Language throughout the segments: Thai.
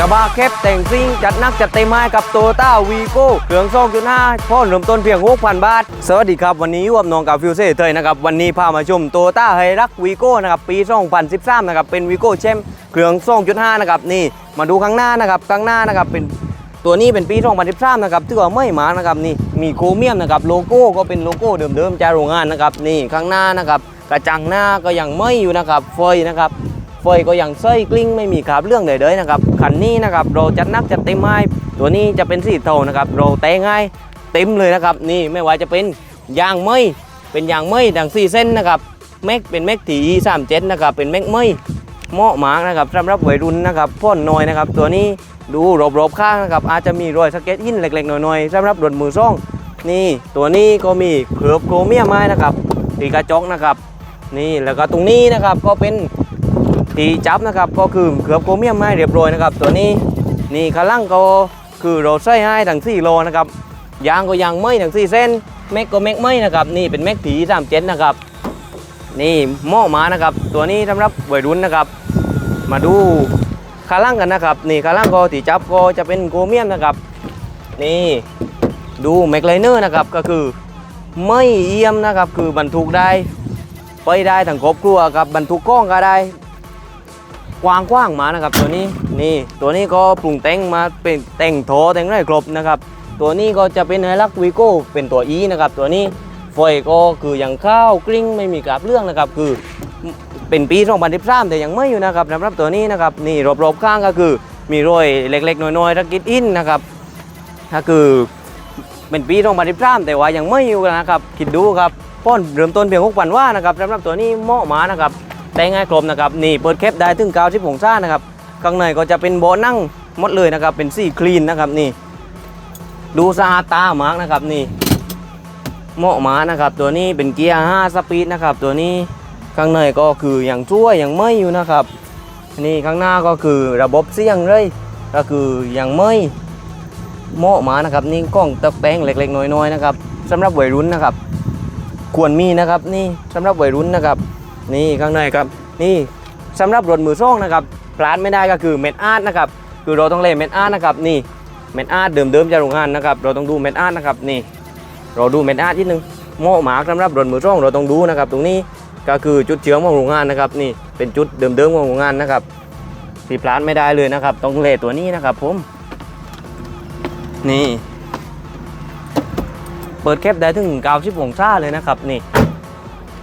กระบะแคบแต่งซิ่งจัดนักจัดเต็มให้กับโตต้าวีโก้เครื่องซองจุดห้าพ่อเริ่มต้นเพียง 6,000 บาท สวัสดีครับ วันนี้อยู่กับน้องกับฟิวเซ่เทยนะครับ วันนี้พามาชมโตต้าไฮรักวีโก้นะครับ ปี 2013 นะครับ เป็นวีโก้แชมป์เครื่องซองจุดห้านะครับ นี่ มาดูข้างหน้านะครับ ข้างหน้านะครับ เป็นตัวนี้เป็นปี 2013 นะครับที่ว่าไม่หมานะครับ นี่ มีโครเมียมนะครับ โลโก้ก็เป็นโลโก้เดิมๆจากโรงงานนะครับ นี่ ข้างหน้านะครับ กระจังหน้าก็ยังไม่อยู่นะครับ ไฟนะครับ ไฟก็ยังเส้ยกลิ้งไม่มีขาบเรื่องเลยเลยนะครับคันนี้นะครับเราจัดนักจัดเต็มให้ตัวนี้จะเป็นสีเทานะครับเราแต่งให้เต็มเลยนะครับนี่ไม่ว่าจะเป็นยางไหมเป็นยางไหมดังสี่เส้นนะครับแม็กเป็นแม็กถีสามเจ็ดนะครับเป็นแม็กไหมเหมาะมากนะครับสำหรับวัยรุ่นนะครับพ่นน้อยนะครับ ตัวนี้ดูรอบๆข้างนะครับอาจจะมีรอยสเก็ตหินเล็กๆหน่อยๆสำหรับรถมือซ่องนี่ตัวนี้ก็มีเขือบโครเมียมไม้นะครับตีกระจกนะครับ นี่แล้วก็ตรงนี้นะครับก็เป็น ที่จับนะครับก็คือเกือบโครเมียมให้เรียบร้อยนะครับ ตัวนี้นี่ขาลังก็คือเราใส่ให้ทั้ง4โลนะครับยางก็ยางไม่ทั้ง4เส้นแม็กก็แม็กไม่นะครับนี่เป็นแม็กถีสามเจ็ดนะครับ นี่หม้อหมานะครับ ตัวนี้สำหรับวัยรุ่นนะครับ มาดูขาลังกันนะครับ นี่ขาลังก็ที่จับก็จะเป็นโครเมียมนะครับ นี่ดูแม็กไลเนอร์นะครับก็คือไม่เอี่ยมนะครับ คือบรรทุกได้ไปได้ทั้งครอบครัวครับบรรทุกกล้องก็ได้ กว้างกว้างๆมานะครับ ตัวนี้นี่ตัวนี้ก็ปรุงแต่งมาเป็นแต่งโถแต่งได้ครบนะครับ ตัวนี้ก็จะเป็นไฮลักวีโก้เป็นตัวอีนะครับ ตัวนี้ไฟก็คืออยังข้าวกลิ้งไม่มีกราบเรื่องนะครับ คือเป็นปี2013แต่ยังไม่อยู่นะครับสำหรับตัวนี้นะครับนี่รอบๆข้างก็คือมีรอยเล็กๆน้อยๆตะกิดอินนะครับก็คือเป็นปี2013แต่ว่ายังไม่อยู่นะครับคิดดูครับป้อนเริ่มต้นเพียง6,000ว่านะครับสำหรับตัวนี้เหมาะมานะครับ ได้ง่ายครบนะครับนี่เปิดแคปได้ถึง90องศานะครับข้างในก็จะเป็นเบาะนั่งหมดเลยนะครับ เป็นสีคลีนนะครับนี่ ดูสะอาดตามากนะครับนี่เหมาะมานะครับ ตัวนี้เป็นเกียร์5สปีดนะครับ ตัวนี้ข้างในก็คืออย่างช่วยอย่างไม่อยู่นะครับ นี่ข้างหน้าก็คือระบบเสียงเลยก็คืออย่างไม่เหมาะมานะครับ นี่กล้องตะแปงเล็กๆน้อยๆนะครับสำหรับวัยรุ่นนะครับ ควรมีนะครับ นี่สำหรับวัยรุ่นนะครับ นี่ข้างในครับ นี่สำหรับรถมือซ่องนะครับพลาดไม่ได้ก็คือเม็ดอาร์ตนะครับคือเราต้องเล่นเม็ดอาร์ตนะครับนี่เม็ดอาร์ตเดิมๆจากโรงงานนะครับเราต้องดูเม็ดอาร์ตนะครับนี่เราดูเม็ดอาร์ตนิดนึงหมาะหมากสำหรับรถมือซ่องเราต้องดูนะครับ ตรงนี้ก็คือจุดเชื้อมของโรงงานนะครับนี่เป็นจุดเดิมๆของโรงงานนะครับที่พลาดไม่ได้เลยนะครับต้องเล่ตัวนี้นะครับผมนี่ เปิดแคปได้ถึง90องศาเลยนะครับนี่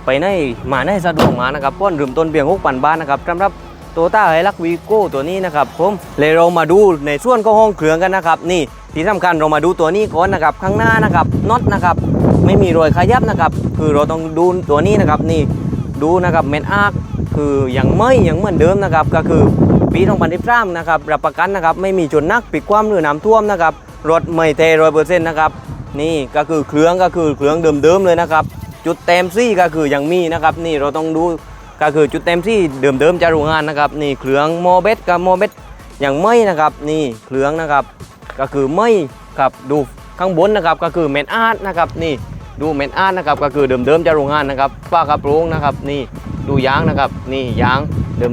ไปในมาในสะดวกมานะครับป้อนเริ่มต้นเพียง6,000บาทนะครับสำหรับโตต้าไฮลักวีโก้ตัวนี้นะครับผมเลยเรามาดูในส่วนของห้องเครื่องกันนะครับ นี่ที่สำคัญเรามาดูตัวนี้ก่อนนะครับข้างหน้านะครับน็อตนะครับไม่มีรอยขยับนะครับ คือเราต้องดูตัวนี้นะครับนี่ดูนะครับเม็ดอาร์คคือยังไม่ยังเหมือนเดิมนะครับก็คือปี2013นะครับรับประกันนะครับไม่มีจนนักปิดความหรือน้ำท่วมนะครับรถไม่เทร้อยเปอร์เซ็นต์นะครับนี่ก็คือเครื่องก็คือเครื่องเดิมๆเลยนะครับ จุดเต็มซี่ก็คือยังมีนะครับนี่เราต้องดูก็คือจุดเต็มซี่เดิมๆจากโรงงานนะครับนี่เครื่องโมเบสกับโมเบสอยังไม่นะครับนี่เครื่องนะครับ ก็คือไม่ครับดูข้างบนนะครับก็คือเม็ดอาร์ตนะครับนี่ดูเม็ดอาร์ตนะครับก็คือเดิมๆจากโรงงานนะครับฝ้ากระโปรงนะครับนี่ดูยางนะครับนี่ยาง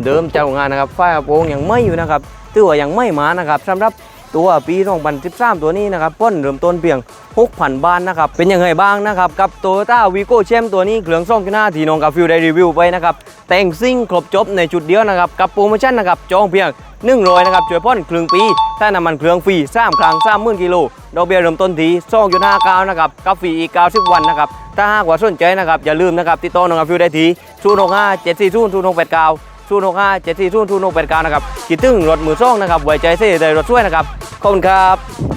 เดิมๆจากโรงงานนะครับฝ้ากระโปรงยังไม่อยู่นะครับถือว่างไม่มานะครับสำหรับ ตัวปี2013 ตัวนี้นะครับป้นเริ่มต้นเพียง 6,000 บาทนะครับ เป็นยังไงบ้างนะครับ กับ Toyota Vigo แชมตัวนี้เครื่องซ่องกินาที่น้องกับฟิวได้รีวิวไปนะครับ แต่งซิ่งครบจบในจุดเดียวนะครับ กับโปรโมชั่นนะครับจองเพียง100นะครับช่วยพ่นครึ่งปี ถ้าน้ำมันเครื่องฟรี3ครั้ง30,000กิโลดอกเบี้ยเริ่มต้นที่2.59นะครับกับฟรีอีก90วันนะครับถ้าหากว่าสนใจนะครับอย่าลืมนะครับติดต่อน้องกับฟิวได้ที่065 740 0 6 8 9ูนย์หกห้าเจ็ดสี่ศูนย์ศูนย์หกแปดเก้านะครับคิดถึงรถมือซ่องนะครับไว้ใจเสียใจรถช่วยนะครับขอบคุณครับ